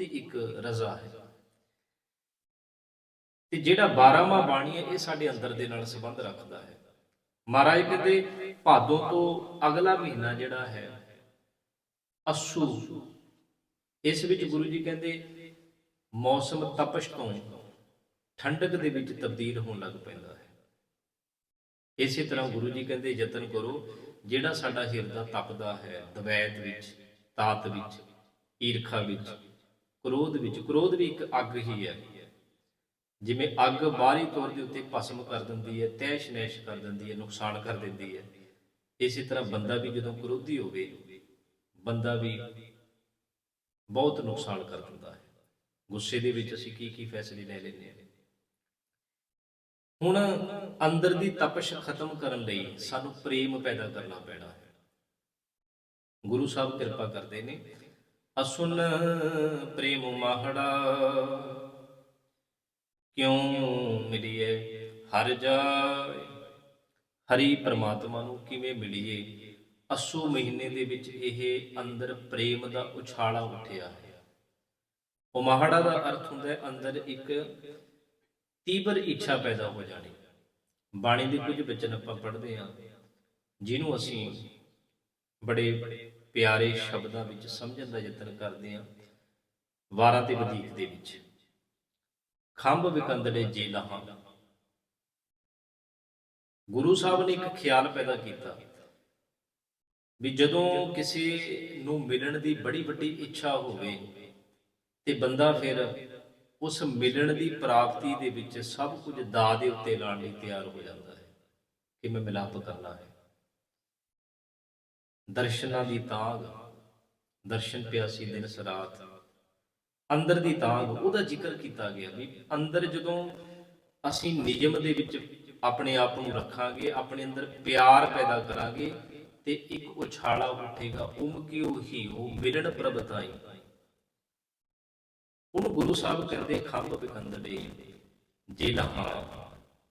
ਉਹਦੀ ਇੱਕ ਰਜ਼ਾ ਹੈ। ਤੇ ਜਿਹੜਾ 12ਵਾਂ ਬਾਣੀ ਹੈ, ਇਹ ਸਾਡੇ ਅੰਦਰ ਦੇ ਨਾਲ ਸੰਬੰਧ ਰੱਖਦਾ ਹੈ। ਮਹਾਰਾਜ ਕਹਿੰਦੇ, ਭਾਦੋਂ ਤੋਂ ਅਗਲਾ ਮਹੀਨਾ ਜਿਹੜਾ ਹੈ, ਅਸੂ। ਇਸ ਵਿੱਚ ਗੁਰੂ ਜੀ ਕਹਿੰਦੇ, ਮੌਸਮ ਤਪਸ਼ ਤੋਂ ਠੰਡਕ ਦੇ ਵਿੱਚ ਤਬਦੀਲ ਹੋਣ ਲੱਗ ਪੈਂਦਾ ਹੈ। ਇਸੇ ਤਰ੍ਹਾਂ ਗੁਰੂ ਜੀ ਕਹਿੰਦੇ, ਯਤਨ ਕਰੋ, ਜਿਹੜਾ ਸਾਡਾ ਹਿਰਦਾ ਤਪਦਾ ਹੈ, ਦਵੈਤ ਵਿੱਚ, ਤਾਤ ਵਿੱਚ, ਈਰਖਾ ਵਿੱਚ ਕ੍ਰੋਧ ਵਿੱਚ, ਕ੍ਰੋਧ ਵੀ ਇੱਕ ਅੱਗ ਹੀ ਹੈ। ਜਿਵੇਂ ਅੱਗ ਬਾਹਰੀ ਤੌਰ ਦੇ ਉੱਤੇ ਭਸਮ ਕਰ ਦਿੰਦੀ ਹੈ, ਤੈਸ਼ ਨੈਸ਼ ਕਰ ਦਿੰਦੀ ਹੈ, ਨੁਕਸਾਨ ਕਰ ਦਿੰਦੀ ਹੈ। ਇਸੇ ਤਰ੍ਹਾਂ ਬੰਦਾ ਵੀ ਜਦੋਂ ਕ੍ਰੋਧੀ ਹੋਵੇ, ਬੰਦਾ ਵੀ ਬਹੁਤ ਨੁਕਸਾਨ ਕਰ ਦਿੰਦਾ ਹੈ। ਗੁੱਸੇ ਦੇ ਵਿੱਚ ਅਸੀਂ ਕੀ ਕੀ ਫੈਸਲੇ ਲੈ ਲੈਂਦੇ ਹਾਂ? ਹੁਣ ਅੰਦਰ ਦੀ ਤਪਸ਼ ਖਤਮ ਕਰਨ ਲਈ ਸਾਨੂੰ ਪ੍ਰੇਮ ਪੈਦਾ ਕਰਨਾ ਪੈਣਾ ਹੈ। ਗੁਰੂ ਸਾਹਿਬ ਕਿਰਪਾ ਕਰਦੇ ਨੇ ਅਸੁਨ ਪ੍ਰੇਮ ਮਾਹੜਾ। ਕਿਉਂ ਮਿਲੀਏ ਹਰ ਜਾਏ? ਹਰੀ ਪ੍ਰਮਾਤਮਾ ਨੂੰ ਕਿਵੇਂ ਮਿਲੀਏ? ਅਸੂ ਮਹੀਨੇ ਦੇ ਵਿੱਚ ਇਹ ਅੰਦਰ ਪ੍ਰੇਮ ਦਾ ਉਛਾਲਾ ਉੱਠਿਆ ਹੈ। ਉਹ ਮਾਹੜਾ ਦਾ ਅਰਥ ਹੁੰਦਾ ਹੈ ਅੰਦਰ ਇੱਕ ਤੀਬਰ ਇੱਛਾ ਪੈਦਾ ਹੋ ਜਾਣੀ। ਬਾਣੀ ਦੇ ਕੁਝ ਵਚਨ ਆਪਾਂ ਪੜ੍ਹਦੇ ਹਾਂ, ਜਿਹਨੂੰ ਅਸੀਂ ਬੜੇ ਪਿਆਰੇ ਸ਼ਬਦਾਂ ਵਿੱਚ, ਸਮਝਣ ਦਾ ਯਤਨ ਕਰਦੇ ਹਾਂ। ਵਾਰਾਂ ਤੇ ਵਧੀਕ ਦੇ ਵਿੱਚ। ਖੰਭ ਵਿਕੰਦੜੇ ਜੇ ਲਹਾਂ। ਗੁਰੂ ਸਾਹਿਬ ਨੇ ਇੱਕ ਖਿਆਲ ਪੈਦਾ ਕੀਤਾ ਵੀ ਜਦੋਂ ਕਿਸੇ ਨੂੰ ਮਿਲਣ ਦੀ ਬੜੀ ਵੱਡੀ ਇੱਛਾ ਹੋਵੇ ਤੇ ਬੰਦਾ ਫਿਰ ਉਸ ਮਿਲਣ ਦੀ ਪ੍ਰਾਪਤੀ ਦੇ ਵਿੱਚ ਸਭ ਕੁਝ ਦਾ ਦੇ ਉੱਤੇ ਲਾਉਣ ਲਈ ਤਿਆਰ ਹੋ ਜਾਂਦਾ ਹੈ ਕਿ ਮੈਂ ਮਿਲਾਪ ਕਰਨਾ ਹੈ। ਦਰਸ਼ਨਾਂ ਦੀ ਤਾਂਗ, ਦਰਸ਼ਨ ਪਿਆਸੀ ਦਿਨ ਸਰਾਤ। ਅੰਦਰ ਦੀ ਤਾਂਗ, ਉਹਦਾ ਜ਼ਿਕਰ ਕੀਤਾ ਗਿਆ ਵੀ ਅੰਦਰ ਜਦੋਂ ਅਸੀਂ ਨਿਯਮ ਦੇ ਵਿੱਚ ਆਪਣੇ ਆਪ ਨੂੰ ਰੱਖਾਂਗੇ, ਆਪਣੇ ਅੰਦਰ ਪਿਆਰ ਪੈਦਾ ਕਰਾਂਗੇ, ਤੇ ਇੱਕ ਉਛਾਲਾ ਉੱਠੇਗਾ ਉਮਕੀ ਉਹੀ ਉਹ ਮਿਲਣ ਪ੍ਰਭਤਾਈ ਉਹਨੂੰ ਗੁਰੂ ਸਾਹਿਬ ਕਹਿੰਦੇ, ਖੰਭ ਬਿਕੰਦੜੇ ਜੇ ਨਾ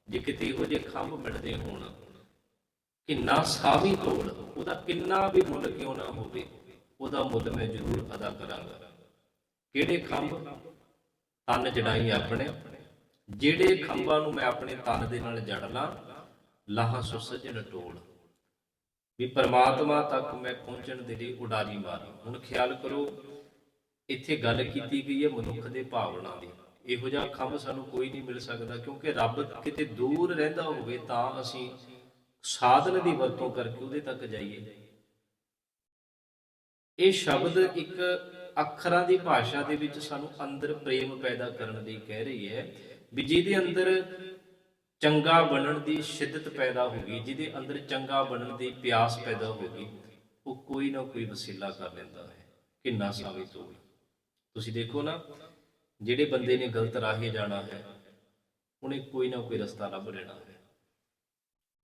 ਜੇ ਕਿਤੇ ਇਹੋ ਜਿਹੇ ਖੰਭ ਮਿਲਦੇ ਹੋਣ ਕਿੰਨਾ ਸਾਵੀ ਤੋੜ ਉਹਦਾ ਕਿੰਨਾ ਵੀ ਮੁੱਲ ਕਿਉਂ ਨਾ ਹੋਵੇ, ਉਹਦਾ ਮੁੱਲ ਮੈਂ ਜ਼ਰੂਰ ਅਦਾ ਕਰਾਂਗਾ। ਕਿਹੜੇ ਖੰਭ? ਤਨ ਜੜਾਈ ਆਪਣੇ। ਜਿਹੜੇ ਖੰਭਾਂ ਨੂੰ ਮੈਂ ਆਪਣੇ ਤਨ ਦੇ ਨਾਲ ਜੜ ਲਾਂ, ਲਾਹਾਂ ਸੁਸਜਣ ਟੋਲ। ਵੀ ਪਰਮਾਤਮਾ ਤੱਕ ਮੈਂ ਪਹੁੰਚਣ ਦੇ ਲਈ ਉਡਾਰੀ ਮਾਰੀ। ਹੁਣ ਖਿਆਲ ਕਰੋ, ਇੱਥੇ ਗੱਲ ਕੀਤੀ ਗਈ ਹੈ ਮਨੁੱਖ ਦੇ ਭਾਵਨਾ ਦੀ। ਇਹੋ ਜਿਹਾ ਖੰਭ ਸਾਨੂੰ ਕੋਈ ਨਹੀਂ ਮਿਲ ਸਕਦਾ, ਕਿਉਂਕਿ ਰੱਬ ਕਿਤੇ ਦੂਰ ਰਹਿੰਦਾ ਹੋਵੇ ਤਾਂ ਅਸੀਂ ਸਾਧਨ ਦੀ ਵਰਤੋਂ ਕਰਕੇ ਉਹਦੇ ਤੱਕ ਜਾਈਏ। ਇਹ ਸ਼ਬਦ ਇੱਕ ਅੱਖਰਾਂ ਦੀ ਭਾਸ਼ਾ ਦੇ ਵਿੱਚ ਸਾਨੂੰ ਅੰਦਰ ਪ੍ਰੇਮ ਪੈਦਾ ਕਰਨ ਲਈ ਕਹਿ ਰਹੀ ਹੈ ਵੀ ਜਿਹਦੇ ਅੰਦਰ ਚੰਗਾ ਬਣਨ ਦੀ ਸ਼ਿੱਦਤ ਪੈਦਾ ਹੋ ਗਈ, ਜਿਹਦੇ ਅੰਦਰ ਚੰਗਾ ਬਣਨ ਦੀ ਪਿਆਸ ਪੈਦਾ ਹੋ ਗਈ, ਉਹ ਕੋਈ ਨਾ ਕੋਈ ਵਸੀਲਾ ਕਰ ਲੈਂਦਾ ਹੈ ਕਿੰਨਾ ਸਾਬਿਤ ਹੋ ਤੁਸੀਂ ਦੇਖੋ ਨਾ, ਜਿਹੜੇ ਬੰਦੇ ਨੇ ਗਲਤ ਰਾਹੇ ਜਾਣਾ ਹੈ, ਉਹਨੇ ਕੋਈ ਨਾ ਕੋਈ ਰਸਤਾ ਲੱਭ ਲੈਣਾ ਹੈ।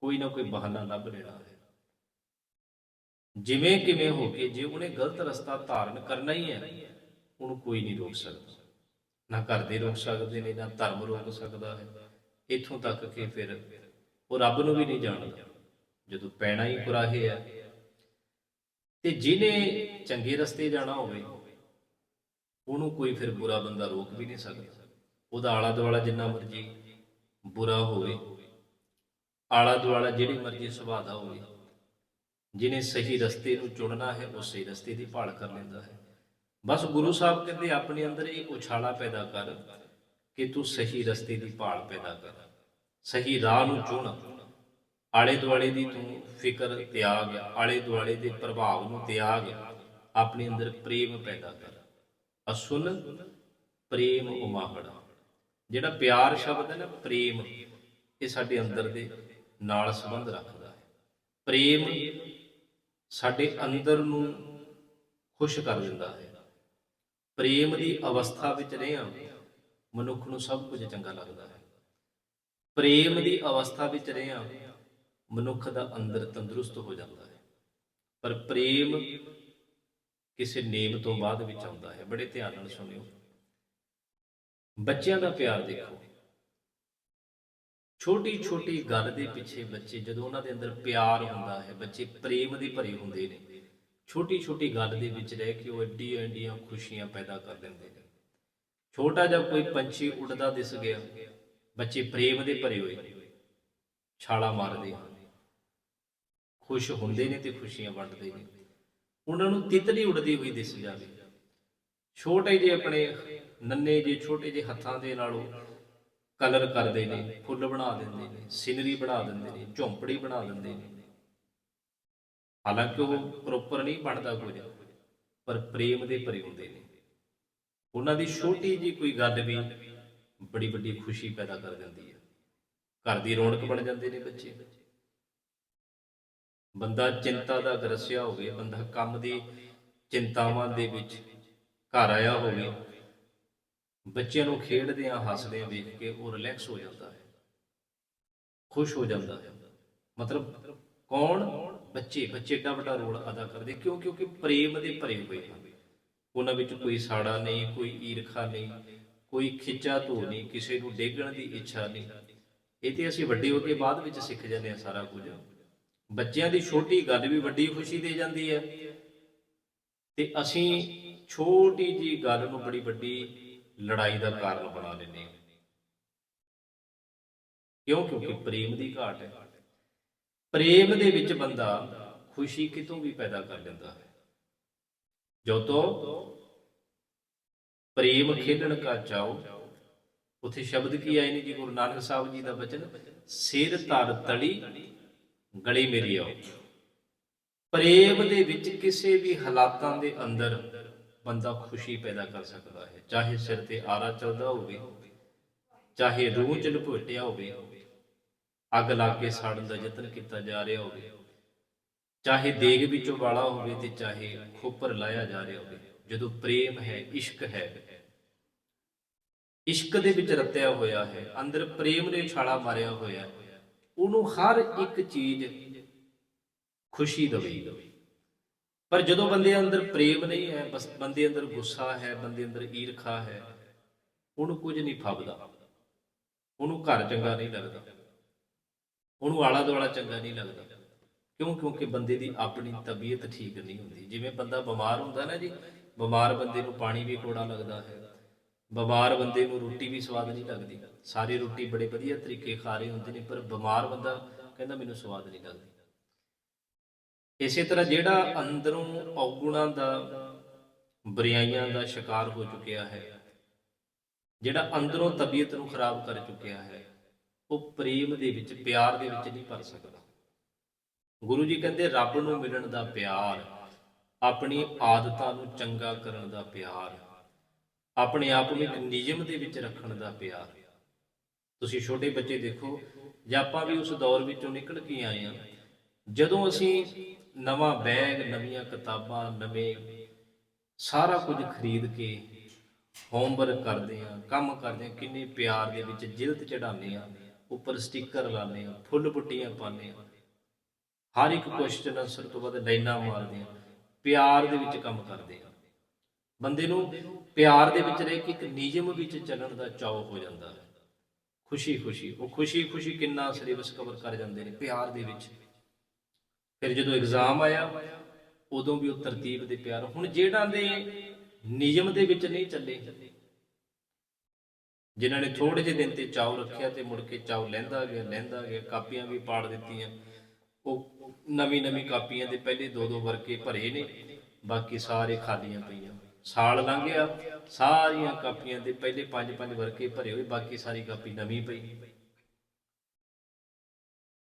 ਕੋਈ ਨਾ ਕੋਈ ਬਹਾਨਾ ਲੱਭ ਲੈਣਾ ਹੈ। ਜਿਵੇਂ ਕਿਵੇਂ ਹੋ ਕੇ ਜੇ ਉਹਨੇ ਗਲਤ ਰਸਤਾ ਧਾਰਨ ਕਰਨਾ ਹੀ ਹੈ, ਉਹਨੂੰ ਕੋਈ ਨਹੀਂ ਰੋਕ ਸਕਦਾ। ਨਾ ਘਰ ਦੇ ਰੋਕ ਸਕਦੇ ਨੇ, ਨਾ ਧਰਮ ਰੋਕ ਸਕਦਾ ਹੈ। ਇੱਥੋਂ ਤੱਕ ਕਿ ਫਿਰ ਉਹ ਰੱਬ ਨੂੰ ਵੀ ਨਹੀਂ ਜਾਣਦਾ, ਜਦੋਂ ਪੈਣਾ ਹੀ ਕੁਰਾਹੇ ਹੈ। ਤੇ ਜਿਹਨੇ ਚੰਗੇ ਰਸਤੇ ਜਾਣਾ ਹੋਵੇ, ਉਹਨੂੰ ਕੋਈ ਫਿਰ ਬੁਰਾ ਬੰਦਾ ਰੋਕ ਵੀ ਨਹੀਂ ਸਕਦਾ। ਉਹਦਾ ਆਲਾ ਦੁਆਲਾ ਜਿੰਨਾ ਮਰਜ਼ੀ ਬੁਰਾ ਹੋਵੇ ਆਲਾ ਦੁਆਲਾ ਜਿਹੜੀ ਮਰਜ਼ੀ ਸੁਭਾਅ ਦਾ ਹੋਵੇ, ਜਿਹਨੇ ਸਹੀ ਰਸਤੇ ਨੂੰ ਚੁਣਨਾ ਹੈ, ਉਹ ਸਹੀ ਰਸਤੇ ਦੀ ਭਾਲ ਕਰ ਲੈਂਦਾ ਹੈ। ਬਸ ਗੁਰੂ ਸਾਹਿਬ ਕਹਿੰਦੇ, ਆਪਣੇ ਅੰਦਰ ਇਹ ਉਛਾਲਾ ਪੈਦਾ ਕਰ ਕਿ ਤੂੰ ਸਹੀ ਰਸਤੇ ਦੀ ਭਾਲ ਪੈਦਾ ਕਰ। ਸਹੀ ਰਾਹ ਨੂੰ ਚੁਣ। ਆਲੇ ਦੁਆਲੇ ਦੀ ਤੂੰ ਫਿਕਰ, ਤਿਆਗ। ਆਲੇ ਦੁਆਲੇ ਦੇ ਪ੍ਰਭਾਵ ਨੂੰ ਤਿਆਗ। ਆਪਣੇ ਅੰਦਰ ਪ੍ਰੇਮ ਪੈਦਾ ਕਰ। ਅਸੁਲ ਪ੍ਰੇਮ ਉਮਾਹੜਾ। ਜਿਹੜਾ ਪਿਆਰ ਸ਼ਬਦ ਹੈ ਨਾ, ਪ੍ਰੇਮ, ਇਹ ਸਾਡੇ ਅੰਦਰ ਦੇ ਨਾਲ ਸੰਬੰਧ ਰੱਖਦਾ ਹੈ। ਪ੍ਰੇਮ ਸਾਡੇ ਅੰਦਰ ਨੂੰ ਖੁਸ਼ ਕਰ ਦਿੰਦਾ ਹੈ। ਪ੍ਰੇਮ ਦੀ ਅਵਸਥਾ ਵਿੱਚ ਰਹਿਆ ਮਨੁੱਖ ਨੂੰ ਸਭ ਕੁਝ ਚੰਗਾ ਲੱਗਦਾ ਹੈ। ਪ੍ਰੇਮ ਦੀ ਅਵਸਥਾ ਵਿੱਚ ਰਹਿਆ ਮਨੁੱਖ ਦਾ ਅੰਦਰ ਤੰਦਰੁਸਤ ਹੋ ਜਾਂਦਾ ਹੈ। ਪਰ ਪ੍ਰੇਮ ਕਿਸੇ ਨੇਮ ਤੋਂ ਬਾਅਦ ਵਿੱਚ ਆਉਂਦਾ ਹੈ। ਬੜੇ ਧਿਆਨ ਨਾਲ ਸੁਣਿਓ। ਬੱਚਿਆਂ ਦਾ ਪਿਆਰ ਦੇਖੋ। ਛੋਟੀ ਛੋਟੀ ਗੱਲ ਦੇ ਪਿੱਛੇ ਬੱਚੇ ਜਦੋਂ ਉਹਨਾਂ ਦੇ ਅੰਦਰ ਪਿਆਰ ਹੁੰਦਾ ਹੈ, ਬੱਚੇ ਪ੍ਰੇਮ ਦੇ ਭਰੇ ਹੁੰਦੇ ਨੇ ਛੋਟੀ ਛੋਟੀ ਗੱਲ ਦੇ ਵਿੱਚ ਰਹਿ ਕੇ ਉਹ ਏਡੀਆਂ ਐਡੀਆਂ ਖੁਸ਼ੀਆਂ ਪੈਦਾ ਕਰ ਦਿੰਦੇ ਨੇ। ਛੋਟਾ ਜਿਹਾ ਕੋਈ ਪੰਛੀ ਉੱਡਦਾ ਦਿਸ ਗਿਆ, ਬੱਚੇ ਪ੍ਰੇਮ ਦੇ ਭਰੇ ਹੋਏ, ਛਾਲਾ ਮਾਰਦੇ ਹਨ। ਖੁਸ਼ ਹੁੰਦੇ ਨੇ ਤੇ ਖੁਸ਼ੀਆਂ ਵੰਡਦੇ ਨੇ। ਉਹਨਾਂ ਨੂੰ ਤਿਤਲੀ ਉੱਡਦੀ ਹੋਈ ਦਿਸ ਜਾਵੇ। ਛੋਟੇ ਜਿਹੇ ਆਪਣੇ ਨੰਨੇ ਜਿਹੇ, ਛੋਟੇ ਜਿਹੇ ਹੱਥਾਂ ਦੇ ਨਾਲ ਉਹ ਕਲਰ ਕਰਦੇ ਨੇ, ਫੁੱਲ ਬਣਾ ਦਿੰਦੇ ਨੇ, ਸਿਨਰੀ ਬਣਾ ਦਿੰਦੇ ਨੇ, ਝੌਂਪੜੀ ਬਣਾ ਦਿੰਦੇ ਨੇ। ਹਾਲਾਂਕਿ ਉਹ ਪ੍ਰੋਪਰ ਨਹੀਂ ਬਣਦਾ ਕੁਝ, ਪਰ ਪ੍ਰੇਮ ਦੇ ਭਰੇ ਹੁੰਦੇ ਨੇ। ਉਹਨਾਂ ਦੀ ਛੋਟੀ ਜੀ ਕੋਈ ਗੱਲ ਵੀ ਬੜੀ ਵੱਡੀ ਖੁਸ਼ੀ ਪੈਦਾ ਕਰ ਦਿੰਦੀ ਹੈ। ਘਰ ਦੀ ਰੌਣਕ ਬਣ ਜਾਂਦੇ ਨੇ ਬੱਚੇ। ਬੰਦਾ ਚਿੰਤਾ ਦਾ ਗਰਸਿਆ ਹੋਵੇ, ਬੰਦਾ ਕੰਮ ਦੀ ਚਿੰਤਾਵਾਂ ਦੇ ਵਿੱਚ ਘਰ ਆਇਆ ਹੋਵੇ ਬੱਚਿਆਂ ਨੂੰ ਖੇਡਦਿਆਂ, ਹੱਸਦਿਆਂ ਵੇਖ ਕੇ ਉਹ ਰਿਲੈਕਸ ਹੋ ਜਾਂਦਾ ਹੈ। ਖੁਸ਼ ਹੋ ਜਾਂਦਾ ਹੈ। ਮਤਲਬ ਕੌਣ? ਬੱਚੇ। ਬੱਚੇ ਏਡਾ ਵੱਡਾ ਰੋਲ ਅਦਾ ਕਰਦੇ। ਕਿਉਂ? ਕਿਉਂਕਿ ਪ੍ਰੇਮ ਦੇ ਭਰੇ ਹੋਏ ਹਨ। ਉਹਨਾਂ ਵਿੱਚ ਕੋਈ ਸਾੜਾ ਨਹੀਂ, ਕੋਈ ਈਰਖਾ ਨਹੀਂ, ਕੋਈ ਖਿੱਚਾ ਧੋ ਨਹੀਂ, ਕਿਸੇ ਨੂੰ ਡੇਗਣ ਦੀ ਇੱਛਾ ਨਹੀਂ। ਇਹ ਤੇ ਅਸੀਂ ਵੱਡੇ ਹੋ ਕੇ ਬਾਅਦ ਵਿੱਚ ਸਿੱਖ ਜਾਂਦੇ ਆ ਸਾਰਾ ਕੁਝ। ਬੱਚਿਆਂ ਦੀ ਛੋਟੀ ਗੱਲ ਵੀ ਵੱਡੀ ਖੁਸ਼ੀ ਦੇ ਜਾਂਦੀ ਹੈ। ਤੇ ਅਸੀਂ ਛੋਟੀ ਜੀ ਗੱਲ ਨੂੰ ਬੜੀ ਵੱਡੀ ਲੜਾਈ ਦਾ ਕਾਰਨ ਬਣਾ ਲੈਂਦੇ ਹਾਂ ਕਿਉਂ? ਕਿਉਂਕਿ ਪ੍ਰੇਮ ਦੀ ਘਾਟ ਹੈ। ਪ੍ਰੇਮ ਦੇ ਵਿੱਚ ਬੰਦਾ ਖੁਸ਼ੀ ਕਿਤੋਂ ਵੀ ਪੈਦਾ ਕਰ ਲੈਂਦਾ ਹੈ। ਜਦੋਂ ਪ੍ਰੇਮ ਖੇਡਣ ਕਾ ਚਾਓ ਉਥੇ ਸ਼ਬਦ ਕੀ ਆਏ ਨੇ ਜੀ? ਗੁਰੂ ਨਾਨਕ ਸਾਹਿਬ ਜੀ ਦਾ ਬਚਨ, ਸਿਰ ਧਰ ਤਲੀ, ਗਲੀ ਮੇਰੀ ਆਓ। ਪ੍ਰੇਮ ਦੇ ਵਿੱਚ ਕਿਸੇ ਵੀ ਹਾਲਾਤਾਂ ਦੇ ਅੰਦਰ ਬੰਦਾ ਖੁਸ਼ੀ ਪੈਦਾ ਕਰ ਸਕਦਾ ਹੈ। ਚਾਹੇ ਸਿਰ ਤੇ ਆਰਾ ਚੱਲਦਾ ਹੋਵੇ, ਚਾਹੇ ਰੂਹ ਚ ਲਪੇਟਿਆ ਹੋਵੇ, ਅੱਗ ਲਾ ਕੇ ਸਾੜਨ ਦਾ ਯਤਨ ਕੀਤਾ ਜਾ ਰਿਹਾ ਹੋਵੇ, ਚਾਹੇ ਦੇਗ ਵਿੱਚੋਂ ਵਾਲਾ ਹੋਵੇ ਤੇ ਚਾਹੇ ਖੋਪਰ ਲਾਇਆ ਜਾ ਰਿਹਾ ਹੋਵੇ, ਜਦੋਂ ਪ੍ਰੇਮ ਹੈ, ਇਸ਼ਕ ਹੈ, ਇਸ਼ਕ ਦੇ ਵਿੱਚ ਰਤਿਆ ਹੋਇਆ ਹੈ, ਅੰਦਰ ਪ੍ਰੇਮ ਨੇ ਛਾਲਾ ਮਾਰਿਆ ਹੋਇਆ ਉਹਨੂੰ ਹਰ ਇੱਕ ਚੀਜ਼ ਖੁਸ਼ੀ ਦੇਵੇਗੀ। ਪਰ ਜਦੋਂ ਬੰਦੇ ਅੰਦਰ ਪ੍ਰੇਮ ਨਹੀਂ ਹੈ, ਬਸ ਬੰਦੇ ਅੰਦਰ ਗੁੱਸਾ ਹੈ, ਬੰਦੇ ਅੰਦਰ ਈਰਖਾ ਹੈ, ਉਹਨੂੰ ਕੁਝ ਨਹੀਂ ਫੱਬਦਾ। ਉਹਨੂੰ ਘਰ ਚੰਗਾ ਨਹੀਂ ਲੱਗਦਾ। ਉਹਨੂੰ ਆਲਾ ਦੁਆਲਾ ਚੰਗਾ ਨਹੀਂ ਲੱਗਦਾ। ਕਿਉਂ? ਕਿਉਂਕਿ ਬੰਦੇ ਦੀ ਆਪਣੀ ਤਬੀਅਤ ਠੀਕ ਨਹੀਂ ਹੁੰਦੀ। ਜਿਵੇਂ ਬੰਦਾ ਬਿਮਾਰ ਹੁੰਦਾ ਨਾ ਜੀ, ਬਿਮਾਰ ਬੰਦੇ ਨੂੰ ਪਾਣੀ ਵੀ ਕੋੜਾ ਲੱਗਦਾ ਹੈ। ਬਿਮਾਰ ਬੰਦੇ ਨੂੰ ਰੋਟੀ ਵੀ ਸਵਾਦ ਨਹੀਂ ਲੱਗਦੀ। ਸਾਰੀ ਰੋਟੀ ਬੜੇ ਵਧੀਆ ਤਰੀਕੇ ਖਾ ਰਹੇ ਹੁੰਦੇ ਨੇ, ਪਰ ਬਿਮਾਰ ਬੰਦਾ ਕਹਿੰਦਾ ਮੈਨੂੰ ਸਵਾਦ ਨਹੀਂ ਲੱਗਦੀ। ਇਸੇ ਤਰ੍ਹਾਂ ਜਿਹੜਾ ਅੰਦਰੋਂ ਔਗੁਣਾਂ ਦਾ, ਬਰਿਆਈਆਂ ਦਾ ਸ਼ਿਕਾਰ ਹੋ ਚੁੱਕਿਆ ਹੈ, ਜਿਹੜਾ ਅੰਦਰੋਂ ਤਬੀਅਤ ਨੂੰ ਖਰਾਬ ਕਰ ਚੁੱਕਿਆ ਹੈ, ਉਹ ਪ੍ਰੇਮ ਦੇ ਵਿੱਚ, ਪਿਆਰ ਦੇ ਵਿੱਚ ਨਹੀਂ ਭਰ ਸਕਦਾ। ਗੁਰੂ ਜੀ ਕਹਿੰਦੇ, ਰੱਬ ਨੂੰ ਮਿਲਣ ਦਾ ਪਿਆਰ, ਆਪਣੀ ਆਦਤਾਂ ਨੂੰ ਚੰਗਾ ਕਰਨ ਦਾ ਪਿਆਰ, ਆਪਣੇ ਆਪ ਨੂੰ ਇੱਕ ਨਿਯਮ ਦੇ ਵਿੱਚ ਰੱਖਣ ਦਾ ਪਿਆਰ। ਤੁਸੀਂ ਛੋਟੇ ਬੱਚੇ ਦੇਖੋ, ਜੇ ਆਪਾਂ ਵੀ ਉਸ ਦੌਰ ਵਿੱਚੋਂ ਨਿਕਲ ਕੇ ਆਏ ਆ ਜਦੋਂ ਅਸੀਂ ਨਵਾਂ ਬੈਗ, ਨਵੀਆਂ ਕਿਤਾਬਾਂ, ਨਵੇਂ ਸਾਰਾ ਕੁਝ ਖਰੀਦ ਕੇ ਹੋਮਵਰਕ ਕਰਦੇ ਆ ਕੰਮ ਕਰਦੇ ਆ ਕਿੰਨੇ ਪਿਆਰ ਦੇ ਵਿੱਚ ਜਿਲਦ ਚੜਾਉਂਦੇ ਆ ਉੱਪਰ ਸਟicker ਲਾਉਂਦੇ ਆ ਫੁੱਲ ਬੁੱਟੀਆਂ ਪਾਉਂਦੇ ਆ ਹਰ ਇੱਕ ਕੁਐਸਚਨ ਆਨਸਰ ਤੋਂ ਬਾਅਦ ਲਾਈਨਾਂ ਮਾਰਦੇ ਆ ਪਿਆਰ ਦੇ ਵਿੱਚ ਕੰਮ ਕਰਦੇ ਆ ਬੰਦੇ ਨੂੰ ਪਿਆਰ ਦੇ ਵਿੱਚ ਰਹਿ ਕੇ ਇੱਕ ਨਿਯਮ ਵਿੱਚ ਚੱਲਣ ਦਾ ਚਾਅ ਹੋ ਜਾਂਦਾ ਹੈ। ਖੁਸ਼ੀ ਖੁਸ਼ੀ ਉਹ ਖੁਸ਼ੀ ਖੁਸ਼ੀ ਕਿੰਨਾ ਸਿਲੇਬਸ ਕਵਰ ਕਰ ਜਾਂਦੇ ਨੇ, ਪਿਆਰ ਦੇ ਵਿੱਚ। ਫਿਰ ਜਦੋਂ ਐਗਜ਼ਾਮ ਆਇਆ, ਉਦੋਂ ਵੀ ਉਹ ਤਰਤੀਬ ਦੇ ਪਿਆਰ। ਹੁਣ ਜਿਹੜਾ ਦੇ ਨਿਯਮ ਦੇ ਵਿੱਚ ਨਹੀਂ ਚੱਲੇ, ਜਿਨ੍ਹਾਂ ਨੇ ਥੋੜੇ ਜਿਹੇ ਦਿਨ ਤੇ ਚਾਉ ਰੱਖਿਆ ਤੇ ਮੁੜ ਕੇ ਚਾਉ ਲੈਂਦਾ ਗਿਆ ਲੈਂਦਾ ਗਿਆ, ਕਾਪੀਆਂ ਵੀ ਪਾੜ ਦਿੱਤੀਆਂ। ਉਹ ਨਵੀਂ ਨਵੀਂ ਕਾਪੀਆਂ ਦੇ ਪਹਿਲੇ ਦੋ ਦੋ ਵਰਕੇ ਭਰੇ ਨੇ, ਬਾਕੀ ਸਾਰੇ ਖਾਲੀਆਂ ਪਈਆਂ। ਸਾਲ ਲੰਘ ਗਿਆ ਸਾਰੀਆਂ ਕਾਪੀਆਂ ਦੇ ਪਹਿਲੇ ਪੰਜ ਪੰਜ ਵਰਕੇ ਭਰੇ ਹੋਏ, ਬਾਕੀ ਸਾਰੀ ਕਾਪੀ ਨਵੀਂ ਪਈ।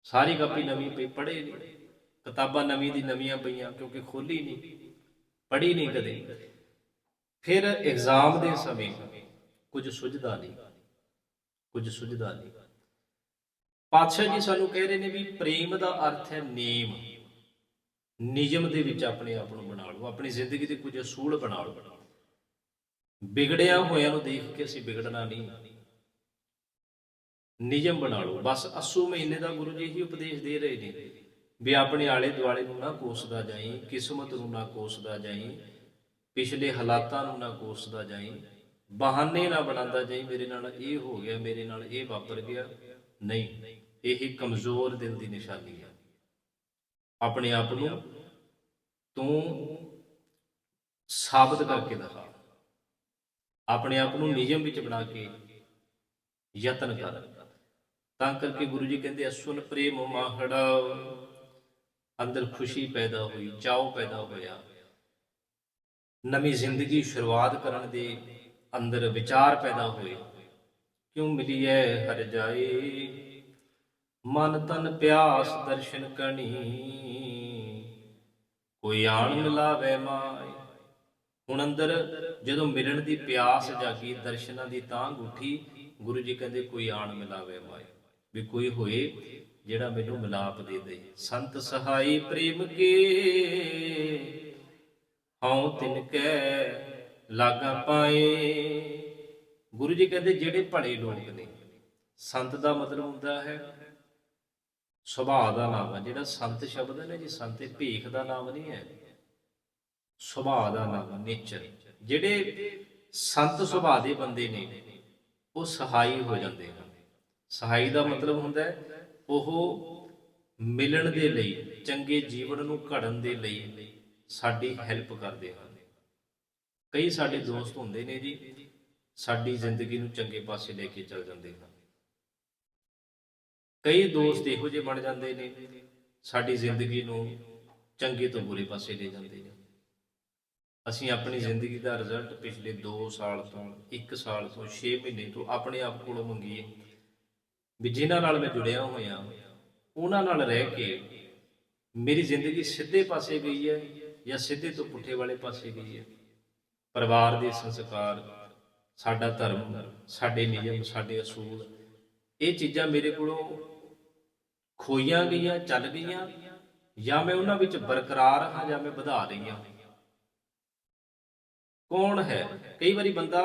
ਸਾਰੀ ਕਾਪੀ ਨਵੀਂ ਪਈ, ਪੜ੍ਹੇ ਨਹੀਂ। ਕਿਤਾਬਾਂ ਨਵੀਂ ਦੀ ਨਵੀਆਂ ਪਈਆਂ ਕਿਉਂਕਿ ਖੋਲੀ ਨਹੀਂ, ਪੜ੍ਹੀ ਨਹੀਂ ਕਦੇ। ਫਿਰ ਐਗਜ਼ਾਮ ਦੇ ਸਮੇਂ ਕੁਝ ਸੁਝਦਾ ਨਹੀਂ, ਕੁਝ ਸੁਝਦਾ ਨਹੀਂ। ਪਾਤਸ਼ਾਹ ਜੀ ਸਾਨੂੰ ਕਹਿ ਰਹੇ ਨੇ ਵੀ ਪ੍ਰੇਮ ਦਾ ਅਰਥ ਹੈ ਨੇਮ। ਨਿਯਮ ਦੇ ਵਿੱਚ ਆਪਣੇ ਆਪ ਨੂੰ ਬਣਾ ਲਓ, ਆਪਣੀ ਜ਼ਿੰਦਗੀ ਦੇ ਕੁਝ ਅਸੂਲ ਬਣਾ ਲਓ। ਵਿਗੜਿਆ ਹੋਇਆਂ ਨੂੰ ਦੇਖ ਕੇ ਅਸੀਂ ਵਿਗੜਨਾ ਨਹੀਂ। ਨਿਯਮ ਬਣਾ ਲਓ। ਬਸ ਅਸੂ ਮਹੀਨੇ ਦਾ ਗੁਰੂ ਜੀ ਹੀ ਉਪਦੇਸ਼ ਦੇ ਰਹੇ ਨੇ। ਵੀ ਆਪਣੇ ਆਲੇ ਦੁਆਲੇ ਨੂੰ ਨਾ ਕੋਸਦਾ ਜਾਈ, ਕਿਸਮਤ ਨੂੰ ਨਾ ਕੋਸਦਾ ਜਾਈ, ਪਿਛਲੇ ਹਾਲਾਤਾਂ ਨੂੰ ਨਾ ਕੋਸਦਾ ਜਾਈ, ਬਹਾਨੇ ਨਾ ਬਣਾਉਂਦਾ ਜਾਈ, ਮੇਰੇ ਨਾਲ ਇਹ ਹੋ ਗਿਆ, ਮੇਰੇ ਨਾਲ ਇਹ ਵਾਪਰ ਗਿਆ। ਨਹੀਂ, ਇਹ ਕਮਜ਼ੋਰ ਦਿਲ ਦੀ ਨਿਸ਼ਾਨੀ ਹੈ। ਆਪਣੇ ਆਪ ਨੂੰ ਤੂੰ ਸਾਬਤ ਕਰਕੇ ਦਿਖਾ। ਆਪਣੇ ਆਪ ਨੂੰ ਨਿਯਮ ਵਿੱਚ ਬਣਾ ਕੇ ਯਤਨ ਕਰ। ਤਾਂ ਕਰਕੇ ਗੁਰੂ ਜੀ ਕਹਿੰਦੇ, ਅਸੁਨ ਪ੍ਰੇਮ ਮਾਹੜਾ ਅੰਦਰ ਖੁਸ਼ੀ ਪੈਦਾ ਹੋਈ ਚਾਉ ਪੈਦਾ ਹੋਇਆ। ਨਵੀਂ ਜ਼ਿੰਦਗੀ ਸ਼ੁਰੂਆਤ ਕਰਨ ਦੇ ਅੰਦਰ ਵਿਚਾਰ ਪੈਦਾ ਹੋਏ। ਕਿਉਂ ਮਿਲੀਐ ਹਰ ਜਾਏ? ਮਨ ਤਨ ਪਿਆਸ ਦਰਸ਼ਨ ਕਣੀ ਕੋਈ ਆਣ ਮਿਲਾਵੇ ਮਾਏ। ਹੁਣ ਅੰਦਰ ਜਦੋਂ ਮਿਲਣ ਦੀ ਪਿਆਸ ਜਾਗੀ, ਦਰਸ਼ਨਾਂ ਦੀ ਤਾਂ ਉੱਠੀ, ਗੁਰੂ ਜੀ ਕਹਿੰਦੇ ਕੋਈ ਆਣ ਮਿਲਾਵੇ ਮਾਏ। ਵੀ ਕੋਈ ਹੋਏ ਜਿਹੜਾ ਮੈਨੂੰ ਮਿਲਾਪ ਦੇ ਦੇ। ਸੰਤ ਸਹਾਈ ਪ੍ਰੇਮ ਕੇ ਹਉ ਤਿਨ ਕੈ ਲਾਗਾ ਪਾਏ। ਗੁਰੂ ਜੀ ਕਹਿੰਦੇ, ਜਿਹੜੇ ਭਲੇ ਲੋਕ ਨੇ, ਸੰਤ ਦਾ ਮਤਲਬ ਹੁੰਦਾ ਹੈ ਸੁਭਾਅ ਦਾ ਨਾਮ ਹੈ। ਜਿਹੜਾ ਸੰਤ ਸ਼ਬਦ ਹੈ ਨਾ ਜੀ, ਸੰਤ ਭੇਖ ਦਾ ਨਾਮ ਨਹੀਂ ਹੈ। ਸੁਭਾਅ ਦਾ ਨਾਮ ਨੇਚਰ। ਜਿਹੜੇ ਸੰਤ ਸੁਭਾਅ ਦੇ ਬੰਦੇ ਨੇ, ਉਹ ਸਹਾਈ ਹੋ ਜਾਂਦੇ ਹਨ। ਸਹਾਈ ਦਾ ਮਤਲਬ ਹੁੰਦਾ ਹੈ ਉਹ ਮਿਲਣ ਦੇ ਲਈ, ਚੰਗੇ ਜੀਵਨ ਨੂੰ ਘੜਨ ਦੇ ਲਈ ਸਾਡੀ ਹੈਲਪ ਕਰਦੇ ਹਨ। ਕਈ ਸਾਡੇ ਦੋਸਤ ਹੁੰਦੇ ਨੇ ਜੀ, ਸਾਡੀ ਜ਼ਿੰਦਗੀ ਨੂੰ ਚੰਗੇ ਪਾਸੇ ਲੈ ਕੇ ਚੱਲ ਜਾਂਦੇ ਹਨ। ਕਈ ਦੋਸਤ ਇਹੋ ਜਿਹੇ ਬਣ ਜਾਂਦੇ ਨੇ, ਸਾਡੀ ਜ਼ਿੰਦਗੀ ਨੂੰ ਚੰਗੇ ਤੋਂ ਬੁਰੇ ਪਾਸੇ ਲੈ ਜਾਂਦੇ ਨੇ। ਅਸੀਂ ਆਪਣੀ ਜ਼ਿੰਦਗੀ ਦਾ ਰਿਜ਼ਲਟ ਪਿਛਲੇ 2 ਸਾਲ ਤੋਂ 1 ਸਾਲ ਤੋਂ 6 ਮਹੀਨੇ ਤੋਂ ਆਪਣੇ ਆਪ ਕੋਲੋਂ ਮੰਗੀਏ। ਵੀ ਜਿਨ੍ਹਾਂ ਨਾਲ ਮੈਂ ਜੁੜਿਆ ਹੋਇਆ, ਉਹਨਾਂ ਨਾਲ ਰਹਿ ਕੇ ਮੇਰੀ ਜ਼ਿੰਦਗੀ ਸਿੱਧੇ ਪਾਸੇ ਗਈ ਹੈ ਜਾਂ ਸਿੱਧੇ ਤੋਂ ਪੁੱਠੇ ਵਾਲੇ ਪਾਸੇ ਗਈ ਹੈ। ਪਰਿਵਾਰ ਦੇ ਸੰਸਕਾਰ, ਸਾਡਾ ਧਰਮ, ਸਾਡੇ ਨਿਯਮ, ਸਾਡੇ ਅਸੂਲ, ਇਹ ਚੀਜ਼ਾਂ ਮੇਰੇ ਕੋਲੋਂ ਖੋਈਆਂ ਗਈਆਂ, ਚੱਲ ਗਈਆਂ, ਜਾਂ ਮੈਂ ਉਹਨਾਂ ਵਿੱਚ ਬਰਕਰਾਰ ਹਾਂ ਜਾਂ ਮੈਂ ਵਧਾ ਰਹੀ ਕੌਣ ਹੈ? ਕਈ ਵਾਰੀ ਬੰਦਾ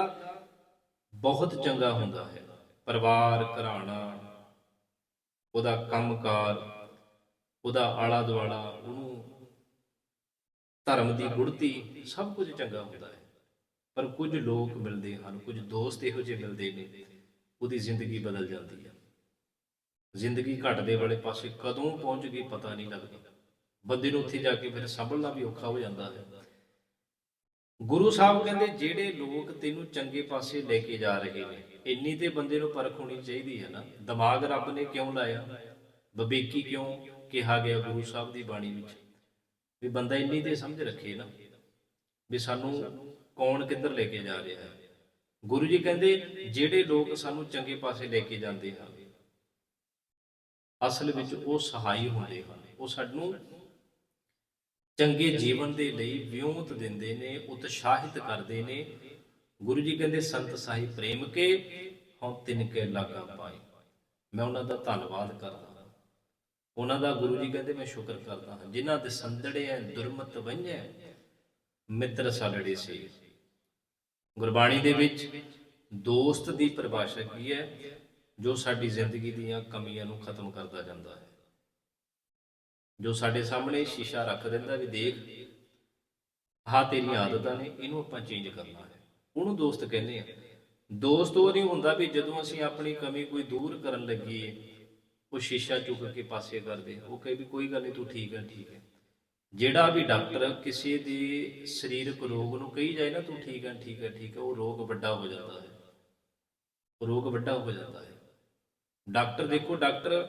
ਬਹੁਤ ਚੰਗਾ ਹੁੰਦਾ ਹੈ। ਪਰਿਵਾਰ ਘਰਾਣਾ, ਉਹਦਾ ਕੰਮਕਾਰ ਉਹਦਾ ਆਲਾ ਦੁਆਲਾ, ਉਹਨੂੰ ਧਰਮ ਦੀ ਗੁੜਤੀ ਸਭ ਕੁਝ ਚੰਗਾ ਹੁੰਦਾ ਹੈ। ਪਰ ਕੁਝ ਲੋਕ ਮਿਲਦੇ ਹਨ, ਕੁਝ ਦੋਸਤ ਇਹੋ ਜਿਹੇ ਮਿਲਦੇ ਨੇ, ਉਹਦੀ ਜ਼ਿੰਦਗੀ ਬਦਲ ਜਾਂਦੀ ਹੈ। ਜ਼ਿੰਦਗੀ ਘਟਦੇ ਵਾਲੇ ਪਾਸੇ ਕਦੋਂ ਪਹੁੰਚ ਗਈ ਪਤਾ ਨਹੀਂ ਲੱਗਦਾ। ਬੰਦੇ ਨੂੰ ਉੱਥੇ ਜਾ ਕੇ ਫਿਰ ਸੰਭਲਣਾ ਵੀ ਔਖਾ ਹੋ ਜਾਂਦਾ ਹੈ। ਗੁਰੂ ਸਾਹਿਬ ਕਹਿੰਦੇ, ਜਿਹੜੇ ਲੋਕ ਤੈਨੂੰ ਚੰਗੇ ਪਾਸੇ ਲੈ ਕੇ ਜਾ ਰਹੇ ਨੇ, ਇੰਨੀ ਤੇ ਬੰਦੇ ਨੂੰ ਪਰਖ ਹੋਣੀ ਚਾਹੀਦੀ ਹੈ ਨਾ। ਦਿਮਾਗ ਰੱਬ ਨੇ ਕਿਉਂ ਲਾਇਆ? ਬਵੇਕੀ ਕਿਉਂ ਕਿਹਾ ਗਿਆ ਗੁਰੂ ਸਾਹਿਬ ਦੀ ਬਾਣੀ ਵਿੱਚ? ਵੀ ਬੰਦਾ ਇੰਨੀ ਤੇ ਸਮਝ ਰੱਖੇ ਨਾ ਵੀ ਸਾਨੂੰ ਕੌਣ ਕਿੱਧਰ ਲੈ ਕੇ ਜਾ ਰਿਹਾ ਹੈ। ਗੁਰੂ ਜੀ ਕਹਿੰਦੇ, ਜਿਹੜੇ ਲੋਕ ਸਾਨੂੰ ਚੰਗੇ ਪਾਸੇ ਲੈ ਕੇ ਜਾਂਦੇ ਹਨ, ਅਸਲ ਵਿੱਚ ਉਹ ਸਹਾਈ ਹੁੰਦੇ ਹਨ। ਉਹ ਸਾਨੂੰ ਚੰਗੇ ਜੀਵਨ ਦੇ ਲਈ ਵਿਉਂਤ ਦਿੰਦੇ ਨੇ, ਉਤਸ਼ਾਹਿਤ ਕਰਦੇ ਨੇ। ਗੁਰੂ ਜੀ ਕਹਿੰਦੇ, ਸੰਤ ਸਾਹਿਬ ਪ੍ਰੇਮ ਕੇ, ਹਉ ਤਿਨ ਕੇ ਲਾਗਾ ਪਾਈ ਮੈਂ ਉਹਨਾਂ ਦਾ ਧੰਨਵਾਦ ਕਰਦਾ ਹਾਂ। ਉਹਨਾਂ ਦਾ ਗੁਰੂ ਜੀ ਕਹਿੰਦੇ, ਮੈਂ ਸ਼ੁਕਰ ਕਰਦਾ ਹਾਂ। ਜਿਨ੍ਹਾਂ ਦੇ ਸੰਦੜੇ ਐ, ਦੁਰਮਤ ਵੰਝੈ, ਮਿੱਤਰ ਸਾਲੜੇ ਸੀ। ਗੁਰਬਾਣੀ ਦੇ ਵਿੱਚ ਦੋਸਤ ਦੀ ਪਰਿਭਾਸ਼ਾ ਕੀ ਹੈ? ਜੋ ਸਾਡੀ ਜ਼ਿੰਦਗੀ ਦੀਆਂ ਕਮੀਆਂ ਨੂੰ ਖਤਮ ਕਰਦਾ ਜਾਂਦਾ ਹੈ। ਜੋ ਸਾਡੇ ਸਾਹਮਣੇ ਸ਼ੀਸ਼ਾ ਰੱਖ ਦਿੰਦਾ ਵੀ ਦੇਖ, ਆਹ ਤੇਰੀਆਂ ਆਦਤਾਂ ਨੇ, ਇਹਨੂੰ ਆਪਾਂ ਚੇਂਜ ਕਰਨਾ ਹੈ। ਉਹਨੂੰ ਦੋਸਤ ਕਹਿੰਦੇ ਆ। ਦੋਸਤ ਉਹ ਨਹੀਂ ਹੁੰਦਾ ਵੀ ਜਦੋਂ ਅਸੀਂ ਆਪਣੀ ਕਮੀ ਕੋਈ ਦੂਰ ਕਰਨ ਲੱਗੀਏ ਉਹ ਸ਼ੀਸ਼ਾ ਚੁੱਕ ਕੇ ਪਾਸੇ ਕਰਦੇ ਉਹ ਕਹੇ ਵੀ ਕੋਈ ਗੱਲ ਨਹੀਂ, ਤੂੰ ਠੀਕ ਹੈ ਠੀਕ ਹੈ ਜਿਹੜਾ ਵੀ ਡਾਕਟਰ ਕਿਸੇ ਦੇ ਸਰੀਰਕ ਰੋਗ ਨੂੰ ਕਹੀ ਜਾਏ ਨਾ, ਤੂੰ ਠੀਕ ਹੈ ਠੀਕ ਹੈ ਠੀਕ ਹੈ ਉਹ ਰੋਗ ਵੱਡਾ ਹੋ ਜਾਂਦਾ ਹੈ। ਰੋਗ ਵੱਡਾ ਹੋ ਜਾਂਦਾ ਹੈ। ਡਾਕਟਰ ਦੇਖੋ, ਡਾਕਟਰ